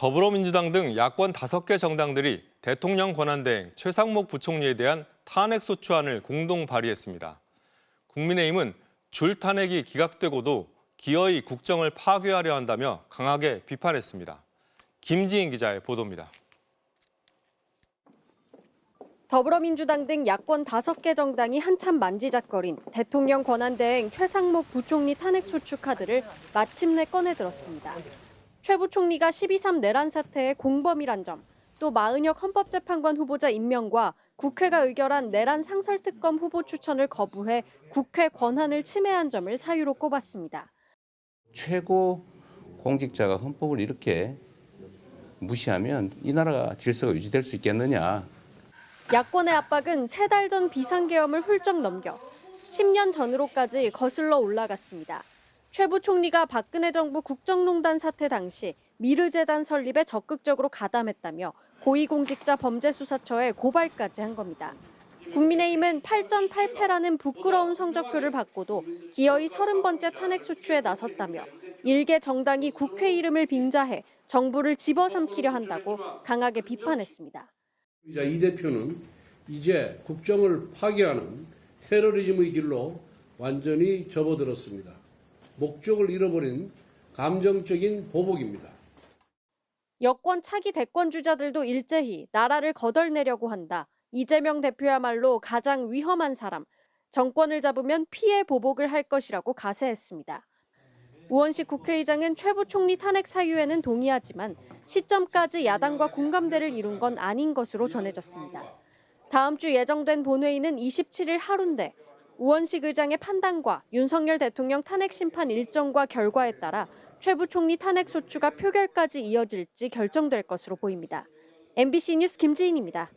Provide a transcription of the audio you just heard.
더불어민주당 등 야권 5개 정당들이 대통령 권한대행 최상목 부총리에 대한 탄핵소추안을 공동 발의했습니다. 국민의힘은 줄 탄핵이 기각되고도 기어이 국정을 파괴하려 한다며 강하게 비판했습니다. 김지인 기자의 보도입니다. 더불어민주당 등 야권 5개 정당이 한참 만지작거린 대통령 권한대행 최상목 부총리 탄핵소추 카드를 마침내 꺼내들었습니다. 최 부 총리가 12.3 내란 사태의 공범이란 점, 또 마은혁 헌법재판관 후보자 임명과 국회가 의결한 내란 상설특검 후보 추천을 거부해 국회 권한을 침해한 점을 사유로 꼽았습니다. 최고 공직자가 헌법을 이렇게 무시하면 이 나라가 질서가 유지될 수 있겠느냐. 야권의 압박은 세 달 전 비상계엄을 훌쩍 넘겨 10년 전으로까지 거슬러 올라갔습니다. 최 부총리가 박근혜 정부 국정농단 사태 당시 미르재단 설립에 적극적으로 가담했다며 고위공직자 범죄수사처에 고발까지 한 겁니다. 국민의힘은 8전 8패라는 부끄러운 성적표를 받고도 기어이 30번째 탄핵 소추에 나섰다며 일개 정당이 국회 이름을 빙자해 정부를 집어삼키려 한다고 강하게 비판했습니다. 자, 이 대표는 이제 국정을 파괴하는 테러리즘의 길로 완전히 접어들었습니다. 목적을 잃어버린 감정적인 보복입니다. 여권 차기 대권 주자들도 일제히 나라를 거덜내려고 한다. 이재명 대표야말로 가장 위험한 사람. 정권을 잡으면 피해 보복을 할 것이라고 가세했습니다. 우원식 국회의장은 최 부총리 탄핵 사유에는 동의하지만 시점까지 야당과 공감대를 이룬 건 아닌 것으로 전해졌습니다. 다음 주 예정된 본회의는 27일 하루인데 우원식 의장의 판단과 윤석열 대통령 탄핵 심판 일정과 결과에 따라 최 부총리 탄핵 소추가 표결까지 이어질지 결정될 것으로 보입니다. MBC 뉴스 김지인입니다.